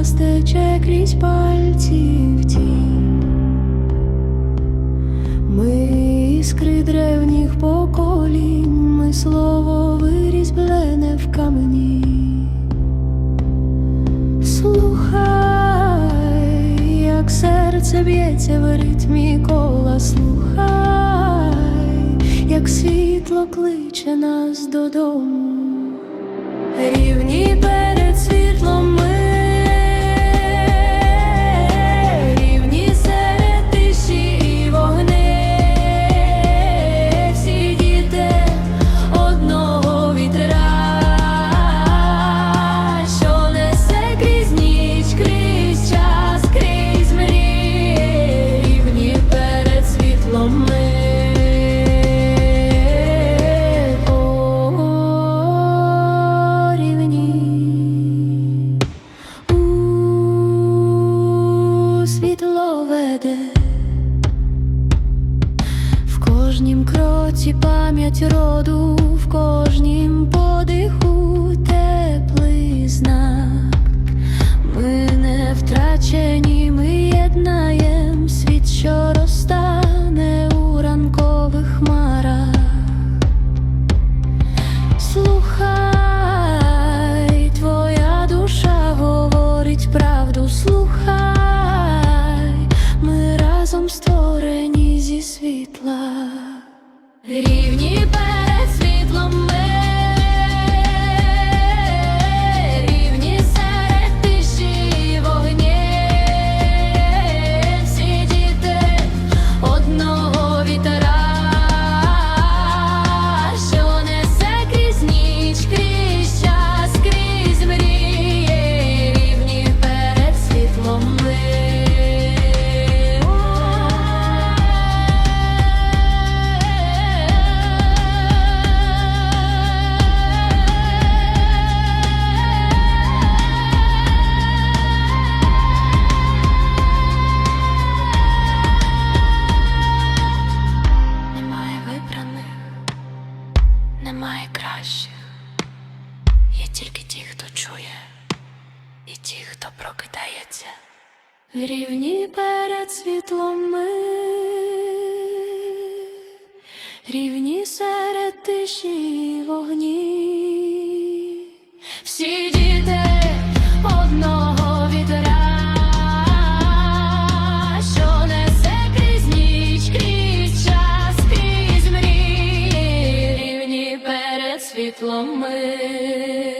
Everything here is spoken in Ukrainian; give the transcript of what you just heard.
час тече крізь пальці в. Ми іскри древніх поколінь, ми слово вирізблене в камені. Слухай, як серце б'ється в ритмі кола, слухай, як світло кличе нас додому. Рівні береги кожнім кроці пам'ять роду, в кожнім подиху теплий знак. Ми не втрачені, ми єднаєм світ, що розтане у ранкових хмарах. Слухай, твоя душа говорить правду, слухай, ми разом створені зі світла. Рівні перед немає кращих. Є тільки ті, хто чує, і ті, хто прокидається. Рівні перед світлом ми, рівні серед тиші вогні. світлами.